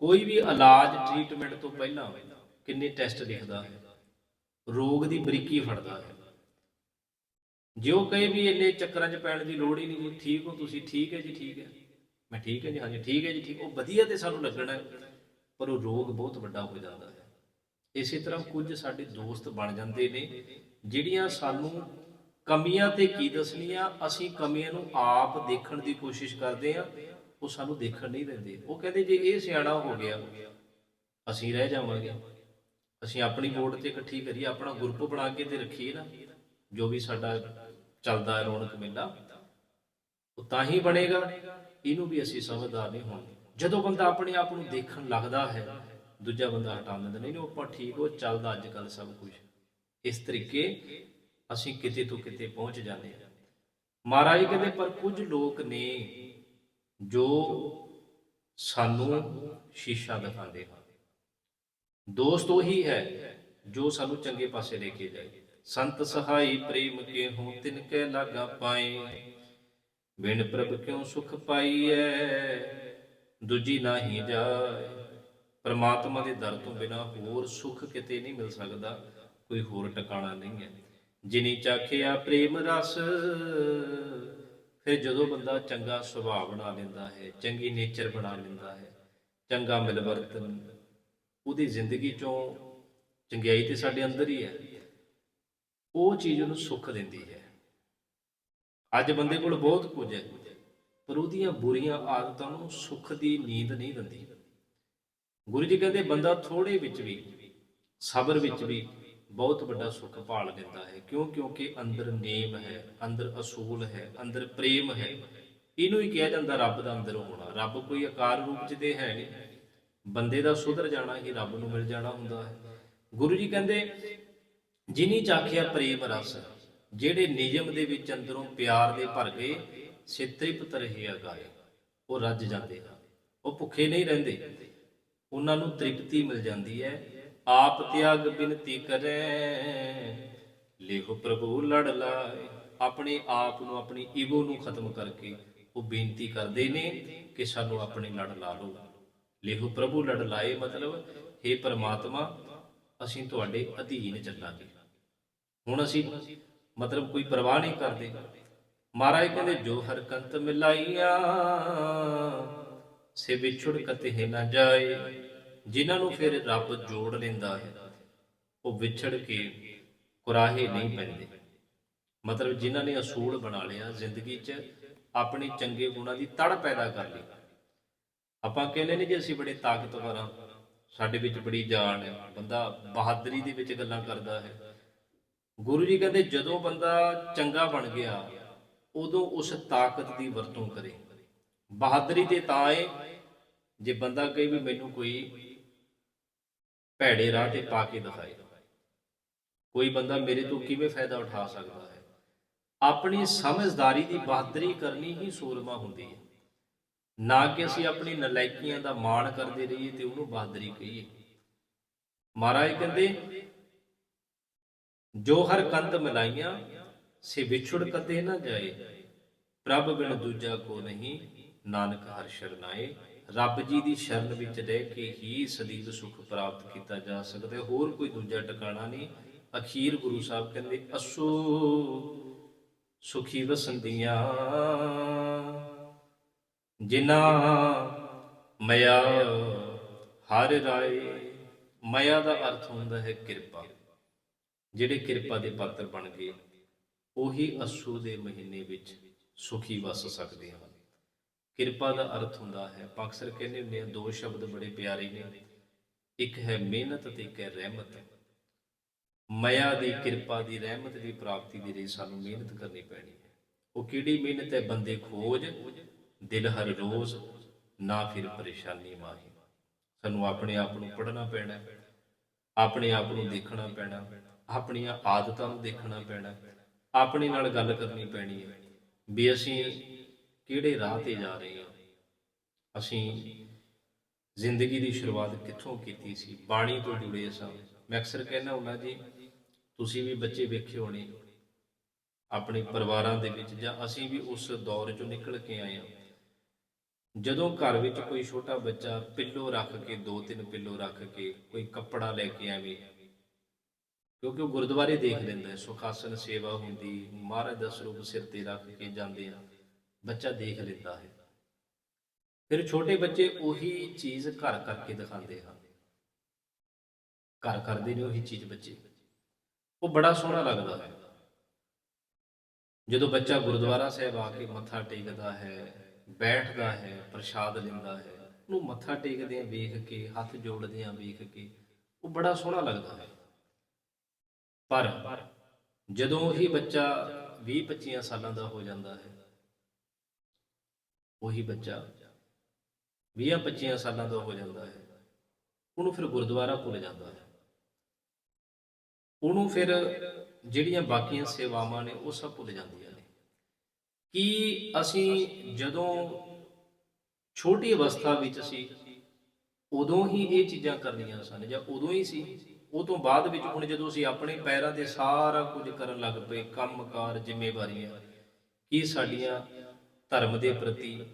ਕੋਈ ਵੀ ਇਲਾਜ ਟ੍ਰੀਟਮੈਂਟ ਤੋਂ ਪਹਿਲਾਂ ਕਿੰਨੇ ਟੈਸਟ ਲਿਖਦਾ ਹੈ? ਰੋਗ ਦੀ ਬਰੀਕੀ ਫੜਦਾ ਹੈ। ਜੇ ਉਹ ਕਹੇ ਵੀ ਇੰਨੇ ਚੱਕਰਾਂ 'ਚ ਪੈਣ ਦੀ ਲੋੜ ਹੀ ਨਹੀਂ ਜੀ ਠੀਕ ਹੋ, ਤੁਸੀਂ ਠੀਕ ਹੈ ਜੀ, ਠੀਕ ਹੈ। ਮੈਂ ਠੀਕ ਹੈ ਜੀ, ਹਾਂਜੀ, ਠੀਕ ਹੈ ਜੀ, ਠੀਕ। ਉਹ ਵਧੀਆ ਤੇ ਸਾਨੂੰ ਲੱਗਣਾ ਪਰ ਉਹ ਰੋਗ ਬਹੁਤ ਵੱਡਾ ਹੋ ਜਾਂਦਾ ਹੈ। ਇਸੇ ਤਰ੍ਹਾਂ ਕੁਝ ਸਾਡੇ ਦੋਸਤ ਬਣ ਜਾਂਦੇ ਨੇ, ਜਿਹੜੀਆਂ ਸਾਨੂੰ ਕਮੀਆਂ ਤੇ ਕੀ ਦੱਸਣੀਆਂ, ਅਸੀਂ ਕਮੀਆਂ ਨੂੰ ਆਪ ਦੇਖਣ ਦੀ ਕੋਸ਼ਿਸ਼ ਕਰਦੇ ਆ ਉਹ ਸਾਨੂੰ ਦੇਖਣ ਨਹੀਂ ਦਿੰਦੇ। ਉਹ ਕਹਿੰਦੇ ਜੇ ਇਹ ਸਿਆਣਾ ਹੋ ਗਿਆ, ਅਸੀਂ ਰਹਿ ਜਾਵਾਂਗੇ। ਅਸੀਂ ਆਪਣੀ ਵੋਟ ਤੇ ਇਕੱਠੀ ਕਰੀਏ, ਆਪਣਾ ਗਰੁੱਪ ਬਣਾ ਕੇ ਤੇ ਰੱਖੀਏ ਨਾ, ਜੋ ਵੀ ਸਾਡਾ ਚੱਲਦਾ ਰੌਣਕ ਮੇਲਾ, ਉਹ ਤਾਂ ਹੀ ਬਣੇਗਾ। ਇਹਨੂੰ ਵੀ ਅਸੀਂ ਸਮਝਦਾਰ ਨਹੀਂ ਹੋਣ ਜਦੋਂ ਬੰਦਾ ਆਪਣੇ ਆਪ ਨੂੰ ਦੇਖਣ ਲੱਗਦਾ ਹੈ, ਦੂਜਾ ਬੰਦਾ ਹਟਾ ਦਿੰਦਾ, ਨਹੀਂ ਨਹੀਂ, ਉਹ ਆਪਾਂ ਠੀਕ ਉਹ ਚੱਲਦਾ ਅੱਜ ਕੱਲ ਸਭ ਕੁਝ। ਇਸ ਤਰੀਕੇ ਅਸੀਂ ਕਿਤੇ ਤੋਂ ਕਿਤੇ ਪਹੁੰਚ ਜਾਂਦੇ ਹਾਂ। ਮਹਾਰਾਜ ਕਹਿੰਦੇ, ਪਰ ਕੁਝ ਲੋਕ ਨੇ ਜੋ ਸਾਨੂੰ ਸ਼ੀਸ਼ਾ ਦਿਖਾਉਂਦੇ ਹਨ। ਦੋਸਤ ਉਹੀ ਹੈ ਜੋ ਸਾਨੂੰ ਚੰਗੇ ਪਾਸੇ ਲੈ ਕੇ ਜਾਏ। ਸੰਤ ਸਹਾਈ ਪ੍ਰੇਮ ਕੇ ਹੋ ਤਿਨ ਕੈ ਲਾਗਾ ਪਾਏ। ਬਿਨ ਪ੍ਰਭ ਕਿਉ ਸੁਖ ਪਾਈਐ? ਦੂਜੀ ਨਾਹੀ ਜਾਏ। ਪਰਮਾਤਮਾ ਦੇ ਦਰ ਤੋਂ ਬਿਨਾ ਹੋਰ ਸੁਖ ਕਿਤੇ ਨਹੀਂ ਮਿਲ ਸਕਦਾ। ਕੋਈ ਹੋਰ ਟਿਕਾਣਾ ਨਹੀਂ ਹੈ। ਜਿਨੀ ਚਾਖਿਆ ਪ੍ਰੇਮ ਰਸ ਫਿਰ ਜਦੋਂ ਬੰਦਾ ਚੰਗਾ ਸੁਭਾਅ ਬਣਾ ਲੈਂਦਾ ਹੈ, ਚੰਗੀ ਨੇਚਰ ਬਣਾ ਲੈਂਦਾ ਹੈ, ਚੰਗਾ ਮਿਲਵਰਤਨ ਉਹਦੀ ਜ਼ਿੰਦਗੀ ਚੋਂ ਚੰਗਿਆਈ ਤੇ ਸਾਡੇ ਅੰਦਰ ਹੀ ਹੈ। ਉਹ ਚੀਜ਼ ਉਹਨੂੰ ਸੁੱਖ ਦਿੰਦੀ ਹੈ। ਅੱਜ ਬੰਦੇ ਕੋਲ ਬਹੁਤ ਕੁਝ ਹੈ, ਪਰ ਉਹਦੀਆਂ ਬੁਰੀਆਂ ਆਦਤਾਂ ਨੂੰ ਸੁੱਖ ਦੀ ਨੀਂਦ ਨਹੀਂ ਦਿੰਦੀ। ਗੁਰੂ ਜੀ ਕਹਿੰਦੇ, ਬੰਦਾ ਥੋੜੇ ਵਿੱਚ ਵੀ, ਸਬਰ ਵਿੱਚ ਵੀ ਬਹੁਤ ਵੱਡਾ ਸੁੱਖ ਭਾਲ ਲੈਂਦਾ ਹੈ। ਕਿਉਂ? ਕਿਉਂਕਿ ਅੰਦਰ ਨੇਮ ਹੈ, ਅੰਦਰ ਅਸੂਲ ਹੈ, ਅੰਦਰ ਪ੍ਰੇਮ ਹੈ। ਇਹਨੂੰ ਹੀ ਕਿਹਾ ਜਾਂਦਾ ਰੱਬ ਦਾ ਅੰਦਰ ਹੋਣਾ। ਰੱਬ ਕੋਈ ਆਕਾਰ ਰੂਪ ਚ ਤੇ ਹੈ ਨਹੀਂ। ਬੰਦੇ ਦਾ ਸੁਧਰ ਜਾਣਾ ਹੀ ਰੱਬ ਨੂੰ ਮਿਲ ਜਾਣਾ ਹੁੰਦਾ ਹੈ। ਗੁਰੂ ਜੀ ਕਹਿੰਦੇ, ਜਿਨੀ ਚਾਖਿਆ ਪ੍ਰੇਮ ਰਸ, ਜਿਹੜੇ ਨਿਯਮ ਦੇ ਵਿੱਚ ਅੰਦਰੋਂ ਪਿਆਰ ਦੇ ਭਰ ਗਏ ਸੇ ਤ੍ਰਿਪਤ ਰਹੇ ਅਗਾਏ ਉਹ ਰੱਜ ਜਾਂਦੇ ਹਨ। ਉਹ ਭੁੱਖੇ ਨਹੀਂ ਰਹਿੰਦੇ। ਉਹਨਾਂ ਨੂੰ ਤ੍ਰਿਪਤੀ ਮਿਲ ਜਾਂਦੀ ਹੈ। ਆਪ ਤਿਆਗ ਬਿਨਤੀ ਕਰੇ। ਲਿਖੋ ਪ੍ਰਭੂ, ਲੜ ਲਾਏ। ਆਪਣੇ ਆਪ ਨੂੰ, ਆਪਣੀ ਈਗੋ ਨੂੰ ਖਤਮ ਕਰਕੇ ਉਹ ਬੇਨਤੀ ਕਰਦੇ ਨੇ ਕਿ ਸਾਨੂੰ ਆਪਣੇ ਲੜ ਲਾ ਲਓ। ਲਿਖੋ ਪ੍ਰਭੂ, ਲੜ ਲਾਏ ਮਤਲਬ हे ਪਰਮਾਤਮਾ, ਅਸੀਂ ਤੁਹਾਡੇ ਅਧੀਨ ਚੱਲਾਂਗੇ। ਹੁਣ ਅਸੀਂ ਮਤਲਬ ਕੋਈ ਪਰਵਾਹ ਨਹੀਂ ਕਰਦੇ। ਮਹਾਰਾਜ ਕਹਿੰਦੇ, ਜੋ ਹਰਕੰਤ ਮਿਲਾਈਆਂ, ਸੇ ਵਿਛੜ ਕਤੇ ਨਾ ਜਾਏ। ਜਿਨ੍ਹਾਂ ਨੂੰ ਫਿਰ ਰੱਬ ਜੋੜ ਲੈਂਦਾ ਹੈ ਉਹ ਵਿਛੜ ਕੇ ਕੁਰਾਹੇ ਨਹੀਂ ਪੈਂਦੇ। ਮਤਲਬ ਜਿਨ੍ਹਾਂ ਨੇ ਅਸੂਲ ਬਣਾ ਲਿਆ ਜ਼ਿੰਦਗੀ 'ਚ, ਆਪਣੇ ਚੰਗੇ ਗੁਣਾਂ ਦੀ ਤੜ ਪੈਦਾ ਕਰ ਲਈ। ਆਪਾਂ ਕਹਿੰਦੇ ਨੇ ਜੇ ਅਸੀਂ ਬੜੇ ਤਾਕਤਵਰ ਹਾਂ, ਸਾਡੇ ਵਿੱਚ ਬੜੀ ਜਾਨ ਹੈ, ਬੰਦਾ ਬਹਾਦਰੀ ਦੇ ਵਿੱਚ ਗੱਲਾਂ ਕਰਦਾ ਹੈ। ਗੁਰੂ ਜੀ ਕਹਿੰਦੇ, ਜਦੋਂ ਬੰਦਾ ਚੰਗਾ ਬਣ ਗਿਆ, ਉਦੋਂ ਉਸ ਤਾਕਤ ਦੀ ਵਰਤੋਂ ਕਰੇ। ਬਹਾਦਰੀ ਤੇ ਤਾਂ ਏ ਜੇ ਬੰਦਾ ਕਹੇ ਵੀ ਮੈਨੂੰ ਕੋਈ ਭੈੜੇ ਰਾਹ ਤੇ ਪਾ ਕੇ ਦਿਖਾਏ। ਕੋਈ ਬੰਦਾ ਮੇਰੇ ਤੋਂ ਕਿਵੇਂ ਫਾਇਦਾ ਉਠਾ ਸਕਦਾ ਹੈ? ਆਪਣੀ ਸਮਝਦਾਰੀ ਦੀ ਬਹਾਦਰੀ ਕਰਨੀ ਹੀ ਸੂਰਮਾ ਹੁੰਦੀ ਹੈ। ਨਾ ਕਿ ਅਸੀਂ ਆਪਣੀ ਨਲਾਇਕੀਆਂ ਦਾ ਮਾਣ ਕਰਦੇ ਰਹੀਏ ਤੇ ਉਹਨੂੰ ਬਹਾਦਰੀ ਕਹੀਏ। ਮਹਾਰਾਜ ਕਹਿੰਦੇ, ਜੋ ਹਰ ਕੰਤ ਮਿਲਾਈਆਂ, ਸੇ ਵਿਛੜ ਕਦੇ ਨਾ ਜਾਏ। ਪ੍ਰਭ ਬਿਨ ਦੂਜਾ ਕੋ ਨਹੀਂ, ਨਾਨਕ ਹਰ ਸ਼ਰਨਾਏ। ਰੱਬ ਜੀ ਦੀ ਸ਼ਰਨ ਵਿੱਚ ਰਹਿ ਕੇ ਹੀ ਸਦੀਵ ਸੁਖ ਪ੍ਰਾਪਤ ਕੀਤਾ ਜਾ ਸਕਦਾ ਹੋਰ ਕੋਈ ਦੂਜਾ ਟਿਕਾਣਾ ਨਹੀਂ। ਅਖੀਰ ਗੁਰੂ ਸਾਹਿਬ ਕਹਿੰਦੇ, ਅਸੂ ਸੁਖੀ ਵਸੰਦੀਆਂ ਜਿਨਾ ਮਇਆ ਹਰ ਰਾਏ, ਮਇਆ ਦਾ ਅਰਥ ਹੁੰਦਾ ਹੈ ਕਿਰਪਾ, ਜਿਹੜੇ ਕਿਰਪਾ ਦੇ ਪਾਤਰ ਬਣ ਗਏ ਉਹੀ ਅਸੂ ਦੇ ਮਹੀਨੇ ਵਿੱਚ ਸੁਖੀ ਵਸ ਸਕਦੇ ਹਨ। ਕਿਰਪਾ ਦਾ ਅਰਥ ਹੁੰਦਾ ਹੈ ਆਪਾਂ ਅਕਸਰ ਕਹਿੰਦੇ ਹੁੰਦੇ ਆ, ਦੋ ਸ਼ਬਦ ਬੜੇ ਪਿਆਰੇ ਨੇ, ਇੱਕ ਹੈ ਮਿਹਨਤ ਤੇ ਇੱਕ ਹੈ ਰਹਿਮਤ। ਮਇਆ ਦੀ ਕਿਰਪਾ ਦੀ, ਰਹਿਮਤ ਦੀ ਪ੍ਰਾਪਤੀ ਦੇ ਲਈ ਸਾਨੂੰ ਮਿਹਨਤ ਕਰਨੀ ਪੈਣੀ ਹੈ। ਉਹ ਕਿਹੜੀ ਮਿਹਨਤ ਹੈ? ਬੰਦੇ ਖੋਜ, ਦਿਲ ਹਰ ਰੋਜ਼, ਨਾ ਫਿਰ ਪਰੇਸ਼ਾਨੀ ਮਾਹੀ। ਸਾਨੂੰ ਆਪਣੇ ਆਪ ਨੂੰ ਪੜ੍ਹਨਾ ਪੈਣਾ ਆਪਣੇ ਆਪ ਨੂੰ ਦੇਖਣਾ ਪੈਣਾ ਆਪਣੀਆਂ ਆਦਤਾਂ ਨੂੰ ਦੇਖਣਾ ਪੈਣਾ ਆਪਣੇ ਨਾਲ ਗੱਲ ਕਰਨੀ ਪੈਣੀ ਹੈ। ਵੀ ਅਸੀਂ ਕਿਹੜੇ ਰਾਹ ਤੇ ਜਾ ਰਹੇ ਹਾਂ? ਅਸੀਂ ਜ਼ਿੰਦਗੀ ਦੀ ਸ਼ੁਰੂਆਤ ਕਿੱਥੋਂ ਕੀਤੀ ਸੀ? ਬਾਣੀ ਤੋਂ ਜੁੜੇ ਸਾਂ। ਮੈਂ ਅਕਸਰ ਕਹਿੰਦਾ ਹੁੰਦਾ ਜੀ, ਤੁਸੀਂ ਵੀ ਬੱਚੇ ਵੇਖੇ ਹੋਣੇ, ਆਪਣੇ ਪਰਿਵਾਰਾਂ ਦੇ ਵਿੱਚ ਜਾਂ ਅਸੀਂ ਵੀ ਉਸ ਦੌਰ ਚੋਂ ਨਿਕਲ ਕੇ ਆਏ ਹਾਂ। ਜਦੋਂ ਘਰ ਵਿੱਚ ਕੋਈ ਛੋਟਾ ਬੱਚਾ ਪਿੱਲੋ ਰੱਖ ਕੇ, ਦੋ ਤਿੰਨ ਪਿੱਲੋ ਰੱਖ ਕੇ ਕੋਈ ਕੱਪੜਾ ਲੈ ਕੇ ਆਵੇ, ਕਿਉਂਕਿ ਉਹ ਗੁਰਦੁਆਰੇ ਦੇਖ ਲੈਂਦਾ ਹੈ, ਸੁਖਾਸਨ ਸੇਵਾ ਹੁੰਦੀ, ਮਹਾਰਾਜ ਦਾ ਸਰੂਪ ਸਿਰ ਤੇ ਰੱਖ ਕੇ ਜਾਂਦੇ ਆ। ਬੱਚਾ ਦੇਖ ਲੈਂਦਾ ਹੈ। ਫਿਰ ਛੋਟੇ ਬੱਚੇ ਉਹੀ ਚੀਜ਼ ਘਰ ਕਰਕੇ ਦਿਖਾਉਂਦੇ ਹਨ। ਘਰ ਕਰਦੇ ਨੇ ਉਹੀ ਚੀਜ਼ ਬੱਚੇ। ਉਹ ਬੜਾ ਸੋਹਣਾ ਲੱਗਦਾ ਹੈ। ਜਦੋਂ ਬੱਚਾ ਗੁਰਦੁਆਰਾ ਸਾਹਿਬ ਆ ਕੇ ਮੱਥਾ ਟੇਕਦਾ ਹੈ, ਬੈਠਦਾ ਹੈ, ਪ੍ਰਸ਼ਾਦ ਲੈਂਦਾ ਹੈ, ਉਹਨੂੰ ਮੱਥਾ ਟੇਕਦੇ ਆ ਵੇਖ ਕੇ, ਹੱਥ ਜੋੜਦੇ ਆ ਵੇਖ ਕੇ ਉਹ ਬੜਾ ਸੋਹਣਾ ਲੱਗਦਾ ਹੈ। ਪਰ ਜਦੋਂ ਉਹੀ ਬੱਚਾ 20 25 ਸਾਲਾਂ ਦਾ ਹੋ ਜਾਂਦਾ ਹੈ ਉਹੀ ਬੱਚਾ 20 25 ਸਾਲਾਂ ਦਾ ਹੋ ਜਾਂਦਾ ਹੈ। ਉਹਨੂੰ ਫਿਰ ਗੁਰਦੁਆਰਾ ਭੁੱਲ ਜਾਂਦਾ ਹੈ। ਉਹਨੂੰ ਫਿਰ ਜਿਹੜੀਆਂ ਬਾਕੀਆਂ ਸੇਵਾਵਾਂ ਨੇ ਉਹ ਸਭ ਭੁੱਲ ਜਾਂਦੀਆਂ ਨੇ। ਕਿ ਅਸੀਂ ਜਦੋਂ ਛੋਟੀ ਅਵਸਥਾ ਵਿੱਚ ਸੀ ਉਦੋਂ ਹੀ ਇਹ ਚੀਜ਼ਾਂ ਕਰਨੀਆਂ ਸਨ ਜਾਂ ਉਦੋਂ ਹੀ ਸੀ, ਉਹ ਤੋਂ ਬਾਅਦ ਵਿੱਚ ਹੁਣ ਜਦੋਂ ਅਸੀਂ ਆਪਣੇ ਪੈਰਾਂ ਤੇ ਸਾਰਾ ਕੁਝ ਕਰਨ ਲੱਗ ਪਏ, ਕੰਮਕਾਰ, ਜ਼ਿੰਮੇਵਾਰੀਆਂ, ਕੀ ਸਾਡੀਆਂ ਧਰਮ ਦੇ ਪ੍ਰਤੀ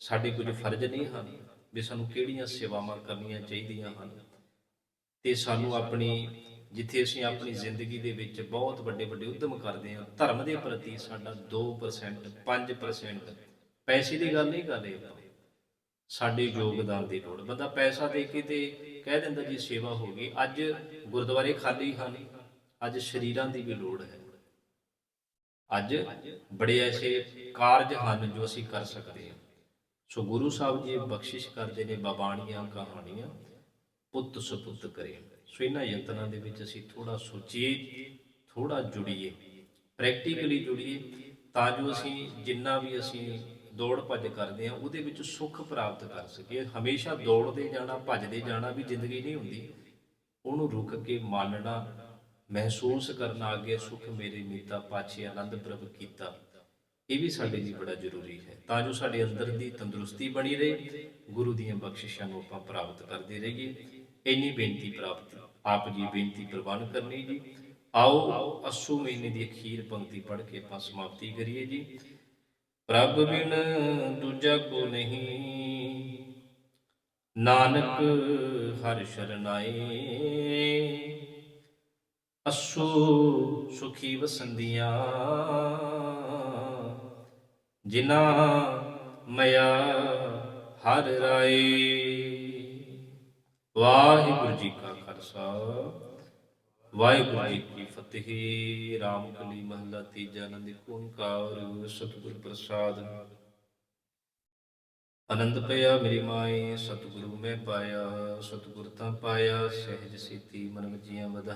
ਸਾਡੇ ਕੁਝ ਫਰਜ਼ ਨਹੀਂ ਹਨ ਵੀ ਸਾਨੂੰ ਕਿਹੜੀਆਂ ਸੇਵਾਵਾਂ ਕਰਨੀਆਂ ਚਾਹੀਦੀਆਂ ਹਨ। ਤੇ ਸਾਨੂੰ ਆਪਣੀ, ਜਿੱਥੇ ਅਸੀਂ ਆਪਣੀ ਜ਼ਿੰਦਗੀ ਦੇ ਵਿੱਚ ਬਹੁਤ ਵੱਡੇ ਵੱਡੇ ਉਦਮ ਕਰਦੇ ਹਾਂ, ਧਰਮ ਦੇ ਪ੍ਰਤੀ ਸਾਡਾ 2% 5% ਪੈਸੇ ਦੀ ਗੱਲ ਨਹੀਂ ਕਰ ਰਹੇ ਸਾਡੇ ਯੋਗਦਾਨ ਦੀ ਲੋੜ। ਬੰਦਾ ਪੈਸਾ ਦੇ ਕੇ ਤੇ ਕਹਿ ਦਿੰਦਾ ਜੀ ਸੇਵਾ ਹੋ ਗਈ। ਅੱਜ ਗੁਰਦੁਆਰੇ ਖਾਲੀ ਹਨ, ਅੱਜ ਸ਼ਰੀਰਾਂ ਦੀ ਵੀ ਲੋੜ ਹੈ। ਅੱਜ ਬੜੇ ਐਸੇ ਕਾਰਜ ਹਨ ਜੋ ਅਸੀਂ ਕਰ ਸਕਦੇ ਹਾਂ। ਸੋ ਗੁਰੂ ਸਾਹਿਬ ਜੀ ਬਖਸ਼ਿਸ਼ ਕਰਦੇ ਨੇ ਬਾਬਾਣੀਆਂ ਕਹਾਣੀਆਂ, ਪੁੱਤ ਸੁਪੁੱਤ ਕਰੇ। ਸੋ ਇਹਨਾਂ ਯਤਨਾਂ ਦੇ ਵਿੱਚ ਅਸੀਂ ਥੋੜਾ ਸੋਚੀਏ ਥੋੜਾ ਜੁੜੀਏ ਪ੍ਰੈਕਟੀਕਲੀ ਜੁੜੀਏ, ਤਾਂ ਜੋ ਅਸੀਂ ਜਿੰਨਾ ਵੀ ਅਸੀਂ ਦੌੜ ਭੱਜ ਕਰਦੇ ਹਾਂ, ਉਹਦੇ ਵਿੱਚ ਸੁੱਖ ਪ੍ਰਾਪਤ ਕਰ ਸਕੀਏ। ਹਮੇਸ਼ਾ ਦੌੜਦੇ ਜਾਣਾ, ਭੱਜਦੇ ਜਾਣਾ ਵੀ ਜ਼ਿੰਦਗੀ ਨਹੀਂ ਹੁੰਦੀ। ਉਹਨੂੰ ਰੁਕ ਕੇ ਮੰਨਣਾ ਮਹਿਸੂਸ ਕਰਨਾ ਅੱਗੇ ਸੁਖ ਮੇਰੇ ਮੀਤਾ ਪਾਛੇ ਆਨੰਦ ਪ੍ਰਭ ਕੀਤਾ। ਇਹ ਵੀ ਸਾਡੇ ਲਈ ਬੜਾ ਜ਼ਰੂਰੀ ਹੈ। ਤਾਂ ਜੋ ਸਾਡੇ ਅੰਦਰ ਦੀ ਤੰਦਰੁਸਤੀ ਬਣੀ ਰਹੇ, ਗੁਰੂ ਦੀਆਂ ਬਖਸ਼ਿਸ਼ਾਂ ਨੂੰ ਆਪਾਂ ਪ੍ਰਾਪਤ ਕਰਦੇ ਰਹੀਏ। ਇੰਨੀ ਬੇਨਤੀ ਪ੍ਰਾਪਤ ਆਪ ਜੀ ਬੇਨਤੀ ਪ੍ਰਵਾਨ ਕਰਨੀ ਜੀ। ਆਓ, ਅਸੂ ਮਹੀਨੇ ਦੀ ਅਖੀਰ ਪੰਕਤੀ ਪੜ੍ਹ ਕੇ ਆਪਾਂ ਸਮਾਪਤੀ ਕਰੀਏ ਜੀ। ਪ੍ਰਭ ਬਿਨ ਦੂਜਾ ਕੋ ਨਹੀਂ, ਨਾਨਕ ਹਰ ਸ਼ਰਨਾਏ। ਅਸੂ ਸੁਖੀ ਵਸੰਦੀਆਂ। ਜਿਨਾ ਮਇਆ ਹਰ ਰਾਏ। ਵਾਹਿਗੁਰੂ ਜੀ ਕਾ ਖਾਲਸਾ। ਵਾਹਿਗੁਰੂ ਜੀ ਕੀ ਫਤਿਹ। ਰਾਮ ਕਲੀ ਮਹਲਾ ਤੀਜਾ ਨੰਦ ਓੰਕਾਰ, ਸਤਿਗੁਰ ਪ੍ਰਸਾਦ। ਆਨੰਦ ਪਿਆ ਮੇਰੀ ਮਾਏ, ਸਤਿਗੁਰੂ ਮੈਂ ਪਾਇਆ, ਸਤਿਗੁਰ ਤਾਂ ਪਾਇਆ, ਸਹਿਜ ਸੀਤੀ ਮਨ ਵਜੀਆਂ ਵਧਾਈ